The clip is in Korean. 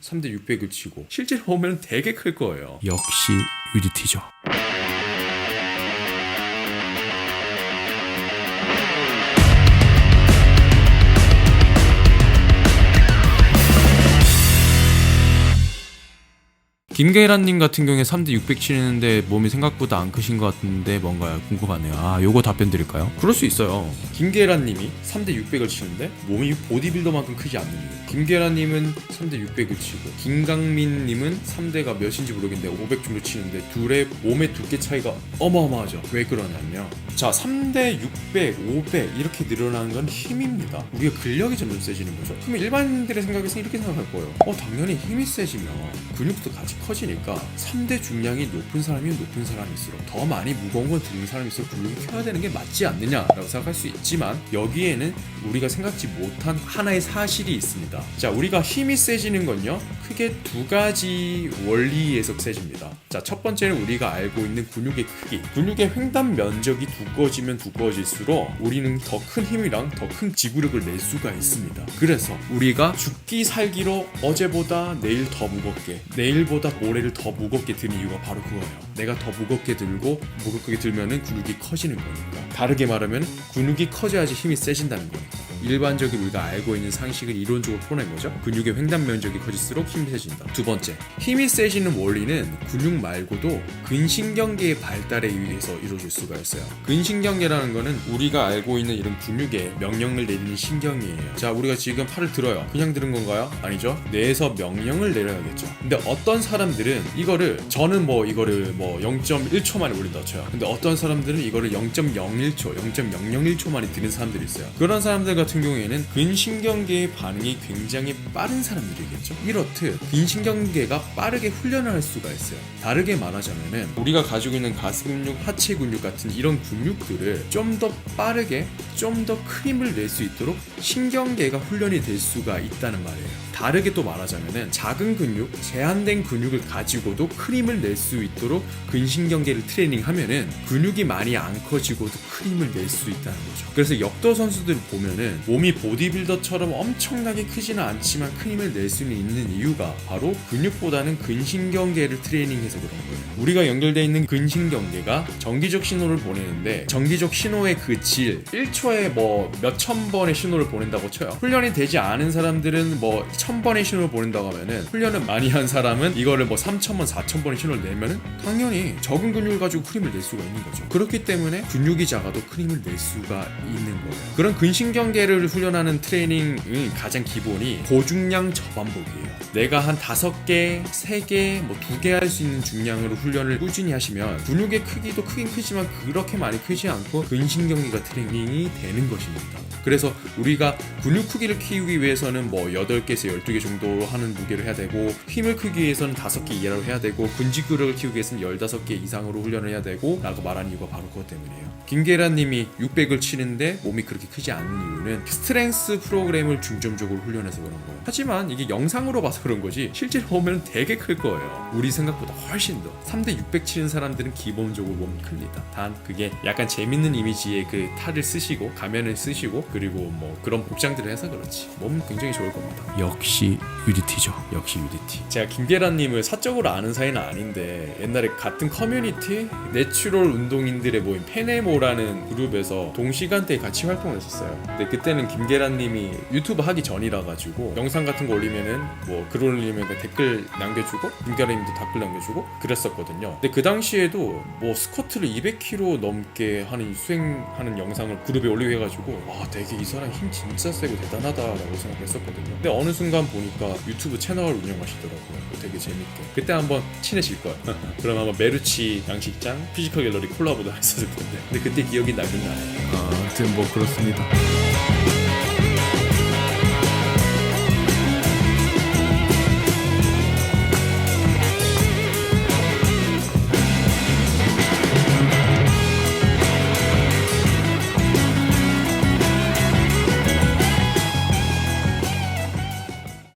3대 600을 치고 실제로 보면 되게 클 거예요. 역시 UDT죠. 김계란님 같은 경우에 3대 600 치는데 몸이 생각보다 안 크신 것 같은데 뭔가요? 궁금하네요. 아, 요거 답변 드릴까요? 그럴 수 있어요. 김계란님이 3대 600을 치는데 몸이 보디빌더만큼 크지 않는 이유. 김계란님은 3대 600을 치고 김강민님은 3대가 몇인지 모르겠는데 500 정도 치는데 둘의 몸의 두께 차이가 어마어마하죠. 왜 그러냐면요. 자, 3대 600, 500 이렇게 늘어나는 건 힘입니다. 우리가 근력이 점점 세지는 거죠. 그러면 일반인들의 생각에서 이렇게 생각할 거예요. 어, 당연히 힘이 세지면 근육도 같이 커 지니까 3대 중량이 높은 사람이 높은 사람일수록 더 많이 무거운 건 드는 사람일수록 근육이 커야 되는 게 맞지 않느냐라고 생각할 수 있지만 여기에는 우리가 생각지 못한 하나의 사실이 있습니다. 자, 우리가 힘이 세지는 건요. 크게 두 가지 원리에서 세집니다. 자, 첫 번째는 우리가 알고 있는 근육의 크기. 근육의 횡단 면적이 두꺼워지면 두꺼워질수록 우리는 더 큰 힘이랑 더 큰 지구력을 낼 수가 있습니다. 그래서 우리가 죽기 살기로 어제보다 내일 더 무겁게, 내일보다 모레를 더 무겁게 드는 이유가 바로 그거예요. 내가 더 무겁게 들고 무겁게 들면은 근육이 커지는 거니까. 다르게 말하면 근육이 커져야지 힘이 세진다는 거니까. 일반적인 우리가 알고 있는 상식을 이론적으로 풀어낸 거죠. 근육의 횡단 면적이 커질수록 힘이 세진다. 두 번째, 힘이 세지는 원리는 근육 말고도 근신경계의 발달에 의해서 이루어질 수가 있어요. 근신경계라는 거는 우리가 알고 있는 이런 근육에 명령을 내리는 신경이에요. 자, 우리가 지금 팔을 들어요. 그냥 들은 건가요? 아니죠. 뇌에서 명령을 내려야겠죠. 근데 어떤 사람들은 이거를 저는 뭐 이거를 뭐 0.1초 만에 올린다 쳐요. 근데 어떤 사람들은 이거를 0.01초, 0.001초 만에 드는 사람들이 있어요. 그런 사람들 같은 경우에는 근신경계의 반응이 굉장히 빠른 사람들이겠죠. 이렇듯 근신경계가 빠르게 훈련을 할 수가 있어요. 다르게 말하자면은 우리가 가지고 있는 가슴 근육, 하체 근육 같은 이런 근육들을 좀 더 빠르게 좀 더 큰 힘을 낼 수 있도록 신경계가 훈련이 될 수가 있다는 말이에요. 다르게 또 말하자면은 작은 근육, 제한된 근육을 가지고도 큰 힘을 낼 수 있도록 근신경계를 트레이닝하면은 근육이 많이 안 커지고도 큰 힘을 낼 수 있다는 거죠. 그래서 역도 선수들 보면은 몸이 보디빌더처럼 엄청나게 크지는 않지만 큰 힘을 낼 수는 있는 이유가 바로 근육보다는 근신경계를 트레이닝해서 그런 거예요. 우리가 연결되어 있는 근신경계가 정기적 신호를 보내는데 정기적 신호의 그 질 1초에 뭐 몇천 번의 신호를 보낸다고 쳐요. 훈련이 되지 않은 사람들은 뭐 천 번의 신호를 보낸다고 하면은 훈련을 많이 한 사람은 이거를 뭐 3천 번, 4천 번의 신호를 내면은 당연히 적은 근육을 가지고 큰 힘을 낼 수가 있는 거죠. 그렇기 때문에 근육이 작아도 큰 힘을 낼 수가 있는 거예요. 그런 근신경계를 훈련하는 트레이닝의 가장 기본이 고중량 저반복이에요. 내가 한 다섯 개, 세 개, 뭐두개할 수 있는 중량으로 훈련을 꾸준히 하시면 근육의 크기도 크긴 크지만 그렇게 많이 크지 않고 근신경계가 트레이닝이 되는 것입니다. 그래서 우리가 근육 크기를 키우기 위해서는 뭐 8개에서 12개 정도 하는 무게를 해야 되고 힘을 크기 위해서는 5개 이하로 해야 되고 근지구력을 키우기 위해서는 15개 이상으로 훈련을 해야 되고 라고 말하는 이유가 바로 그것 때문이에요. 김계란 님이 600을 치는데 몸이 그렇게 크지 않은 이유는 스트렝스 프로그램을 중점적으로 훈련해서 그런 거예요. 하지만 이게 영상으로 봐서 그런 거지 실제로 보면 되게 클 거예요. 우리 생각보다 훨씬 더. 3대 600 치는 사람들은 기본적으로 몸이 큽니다. 단 그게 약간 재밌는 이미지의 그 탈을 쓰시고 가면을 쓰시고 그리고 뭐 그런 복장들을 해서 그렇지. 몸은 굉장히 좋을 겁니다. 역시 UDT죠. 역시 UDT. 제가 김계란님을 사적으로 아는 사이는 아닌데 옛날에 같은 커뮤니티 내추럴 운동인들의 모임 페네모라는 그룹에서 동시간대에 같이 활동을 했었어요. 근데 그때는 김계란님이 유튜브 하기 전이라 가지고 영상 같은 거 올리면은 뭐 글 올리면 그 댓글 남겨주고 김계란님도 댓글 남겨주고 그랬었거든요. 근데 그 당시에도 뭐 스쿼트를 200kg 넘게 하는 수행하는 영상을 그룹에 올리고 해가지고 와 되게 이 사람 힘 진짜 세고 대단하다라고 생각했었거든요. 근데 어느 순간 보니까 유튜브 채널을 운영하시더라고요. 되게 재밌게. 그때 한번 친해질 거야. 그럼 아마 메르치 양식장 피지컬 갤러리 콜라보도 했었을 텐데. 근데 그때 기억이 나긴 나요. 아, 아무튼 뭐 그렇습니다.